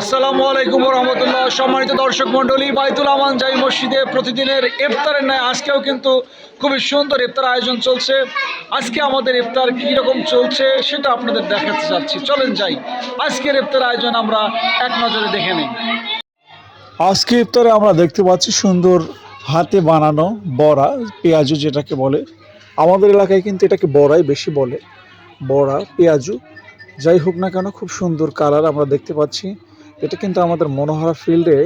আসসালামু আলাইকুম রহমতুল্লাহ সম্মানিত দর্শক মণ্ডলী, বাইতুল আমান জাই মসজিদে প্রতিদিনের ইফতারের ন্যায় আজকেও কিন্তু খুবই সুন্দর ইফতার আয়োজন চলছে। আজকে আমাদের ইফতার কীরকম চলছে সেটা আপনাদের দেখাতে চাচ্ছি চলেন যাই। আজকের ইফতার আয়োজন আমরা এক নজরে দেখে নিই। আজকে ইফতারে আমরা দেখতে পাচ্ছি সুন্দর হাতে বানানো বড়া, পেঁয়াজু যেটাকে বলে। আমাদের এলাকায় কিন্তু এটাকে বড়াই বেশি বলে। বড়া, পেঁয়াজু, যাই হোক না কেন খুব সুন্দর কালার আমরা দেখতে পাচ্ছি। এটা কিন্তু আমাদের মনোহরা ফিল্ডে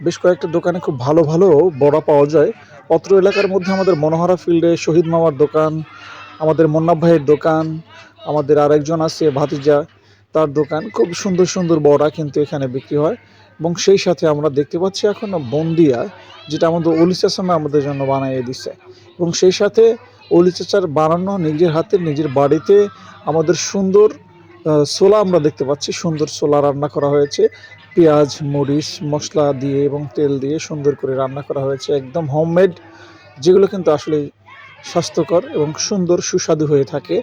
বেশ কয়েকটা দোকানে খুব ভালো ভালো বড়া পাওয়া যায়। অত্র এলাকার মধ্যে আমাদের মনোহরা ফিল্ডে শহীদ মামার দোকান, আমাদের মন্নাব ভাইয়ের দোকান, আমাদের আরেকজন আছে ভাতিজা, তার দোকান। খুব সুন্দর সুন্দর বড়া কিন্তু এখানে বিক্রি হয় এবং সেই সাথে আমরা দেখতে পাচ্ছি এখন বন্দিয়া, যেটা আমাদের অলি চাষামে আমাদের জন্য বানিয়ে দিচ্ছে এবং সেই সাথে অলি চাচার বানানো নিজের হাতে, নিজের বাড়িতে আমাদের সুন্দর ছোলা আমরা দেখতে পাচ্ছি। সুন্দর ছোলা রান্না করা হয়েছে। পেঁয়াজ, মরিচ, মশলা দিয়ে এবং তেল দিয়ে সুন্দর করে রান্না করা হয়েছে। একদম হোমমেড যেগুলো কিন্তু আসলে স্বাস্থ্যকর এবং সুন্দর, সুস্বাদু হয়ে থাকে।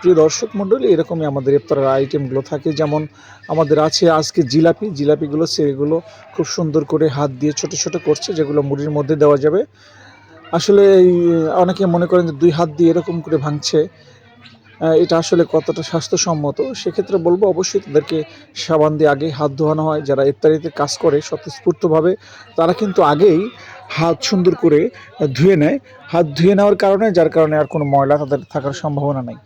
প্রিয় দর্শক মণ্ডলী, এরকমই আমাদের ইফতারের আইটেমগুলো থাকে। যেমন আমাদের আছে আজকে জিলাপি। জিলাপিগুলো, সেগুলো খুব সুন্দর করে হাত দিয়ে ছোট ছোট করছে, যেগুলো মুড়ির মধ্যে দেওয়া যাবে। আসলে অনেকে মনে করেন যে দুই হাত দিয়ে এরকম করে ভাঙছে। এটা আসলে কতটা স্বাস্থ্যসম্মত? সেক্ষেত্রে বলব অবশ্যই তাদেরকে সাবান দিয়ে আগেই হাত ধোয়ানো হয়। যারা ইফতারিতে কাজ করে স্বতঃস্ফূর্তভাবে, তারা কিন্তু আগেই হাত সুন্দর করে ধুয়ে নেয়। হাত ধুয়ে নেওয়ার কারণে, যার কারণে আর কোনো ময়লা তাদের থাকার সম্ভাবনা নেই।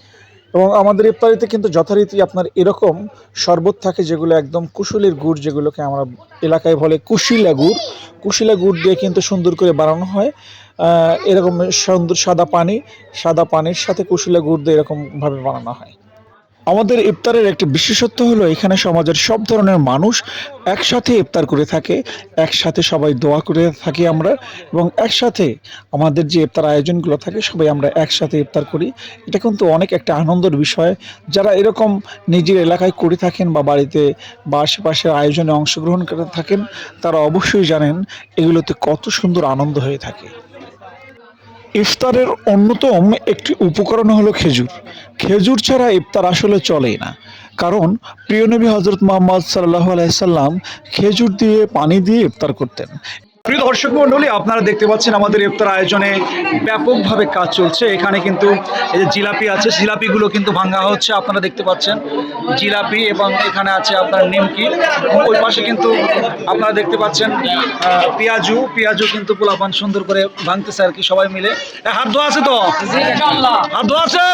এবং আমাদের ইফতারিতে কিন্তু যথারীতি আপনার এরকম শরবত থাকে যেগুলো একদম কুশলের গুড়, যেগুলোকে আমরা এলাকায় বলে কুশিলা গুড়। কুশিলা গুড় দিয়ে কিন্তু সুন্দর করে বানানো হয়। এরকম সুন্দর সাদা পানি, সাদা পানির সাথে কুশিলা গুড় দিয়ে এরকমভাবে বানানো হয়। আমাদের ইফতারের একটি বিশেষত্ব হলো, এখানে সমাজের সব ধরনের মানুষ একসাথে ইফতার করে থাকে, একসাথে সবাই দোয়া করে থাকি আমরা, এবং একসাথে আমাদের যে ইফতার আয়োজনগুলো থাকে, সবাই আমরা একসাথে ইফতার করি। এটা কিন্তু অনেক একটা আনন্দের বিষয়। যারা এরকম নিজের এলাকায় করে থাকেন বা বাড়িতে বা আশেপাশের আয়োজনে অংশগ্রহণ করে থাকেন, তারা অবশ্যই জানেন এগুলোতে কত সুন্দর আনন্দ হয়ে থাকে। ইফতারের অন্যতম একটি উপকরণ হলো খেজুর। খেজুর ছাড়া ইফতার আসলে চলেই না। কারণ প্রিয়নবী হজরত মোহাম্মদ সাল্লাহ আলাইসাল্লাম খেজুর দিয়ে, পানি দিয়ে ইফতার করতেন। প্রিয় দর্শক মণ্ডলী আপনারা দেখতে পাচ্ছেন আমাদের ইফতার আয়োজনে ব্যাপকভাবে কাজ চলছে। এখানে কিন্তু এই যে জিলাপি আছে জিলাপিগুলো কিন্তু ভাঙা হচ্ছে আপনারা দেখতে পাচ্ছেন। জিলাপি এবং এখানে আছে আপনার নিমকি। ওই পাশে কিন্তু আপনারা দেখতে পাচ্ছেন পেঁয়াজু। পেঁয়াজু কিন্তু পোলাপান সুন্দর করে ভাঙতেছে আর কি সবাই মিলে। হাত ধোয়া আছে তো? হাত ধোয়া আছে?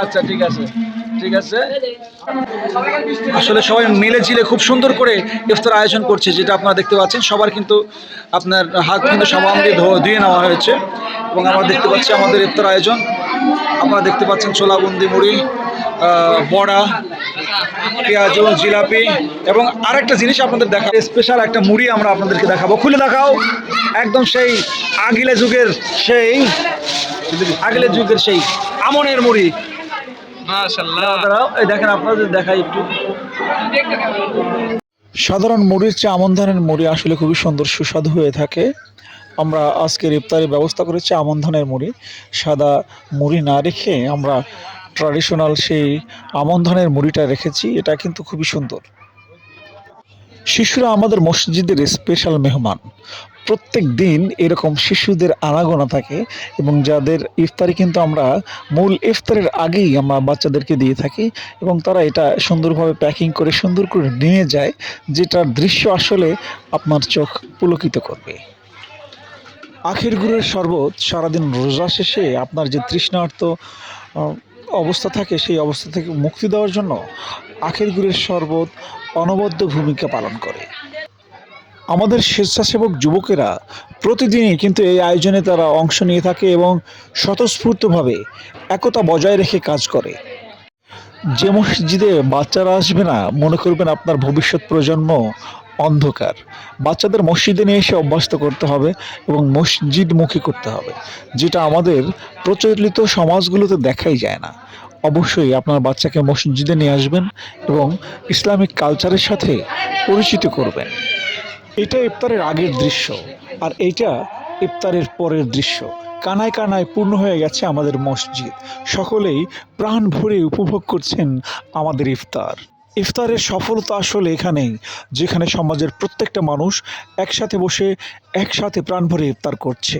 আচ্ছা ঠিক আছে। ঠিক আছে? আসলে সবাই মিলে ঝিলে খুব সুন্দর করে ইফতার আয়োজন করছে, যেটা আপনারা দেখতে পাচ্ছেন। সবার কিন্তু আপনার হাত কিন্তু সাবান দিয়ে ধুয়ে নেওয়া হয়েছে এবং আমরা দেখতে পাচ্ছি আমাদের ইফতার আয়োজন। আপনারা দেখতে পাচ্ছেন ছোলা বুন্দি মুড়ি বড়া, পেঁয়াজ জিলাপি এবং আরেকটা জিনিস আপনাদের দেখা স্পেশাল একটা মুড়ি আমরা আপনাদেরকে দেখাবো। খুলে দেখাও। একদম সেই আগিলে যুগের সেই আগিলে যুগের সেই আমনের মুড়ি। দেখাই একটু। সাধারণ মুড়ির চেয়ে আমন ধানের মুড়ি আসলে খুবই সুন্দর সুস্বাদু হয়ে থাকে। আমরা আজকের ইফতারে ব্যবস্থা করেছি আমন ধানের মুড়ি। সাদা মুড়ি না রেখে আমরা ট্র্যাডিশনাল সেই আমন ধানের মুড়িটা রেখেছি এটা কিন্তু খুবই সুন্দর। শিশুরা আমাদের মসজিদের স্পেশাল মেহমান। প্রত্যেক দিন এরকম শিশুদের আনাগোনা থাকে এবং যাদের ইফতারি কিন্তু আমরা মূল ইফতারের আগেই আমরা বাচ্চাদেরকে দিয়ে থাকি এবং তারা এটা সুন্দরভাবে প্যাকিং করে সুন্দর করে নিয়ে যায় যেটার দৃশ্য আসলে আপনার চোখ পুলকিত করবে। আখের গুড়ের শরবত সারাদিন রোজা শেষে আপনার যে তৃষ্ণার্ত আহ, অবস্থা থাকে সেই অবস্থা থেকে মুক্তি দেওয়ার জন্য আখের গুড়ের শরবত অনবদ্য ভূমিকা পালন করে। আমাদের স্বেচ্ছাসেবক যুবকেরা প্রতিদিনই কিন্তু এই আয়োজনে তারা অংশ নিয়ে থাকে এবং স্বতঃস্ফূর্তভাবে একতা বজায় রেখে কাজ করে। যে মসজিদে বাচ্চারা আসবে না, মনে করবেন আপনার ভবিষ্যৎ প্রজন্ম অন্ধকার। বাচ্চাদের মসজিদে নিয়ে এসে অভ্যস্ত করতে হবে এবং মসজিদমুখী করতে হবে, যেটা আমাদের প্রচলিত সমাজগুলোতে দেখাই যায় না। অবশ্যই আপনার বাচ্চাকে মসজিদে নিয়ে আসবেন এবং ইসলামিক কালচারের সাথে পরিচিত করবেন। এটা ইফতারের আগের দৃশ্য, আর এটা ইফতারের পরের দৃশ্য। কানায় কানায় পূর্ণ হয়ে গেছে আমাদের মসজিদ। সকলেই প্রাণ ভরে উপভোগ করছেন আমাদের ইফতার। ইফতারের সফলতা আসলে এখানেই, যেখানে সমাজের প্রত্যেকটা মানুষ একসাথে বসে একসাথে প্রাণ ভরে ইফতার করছে।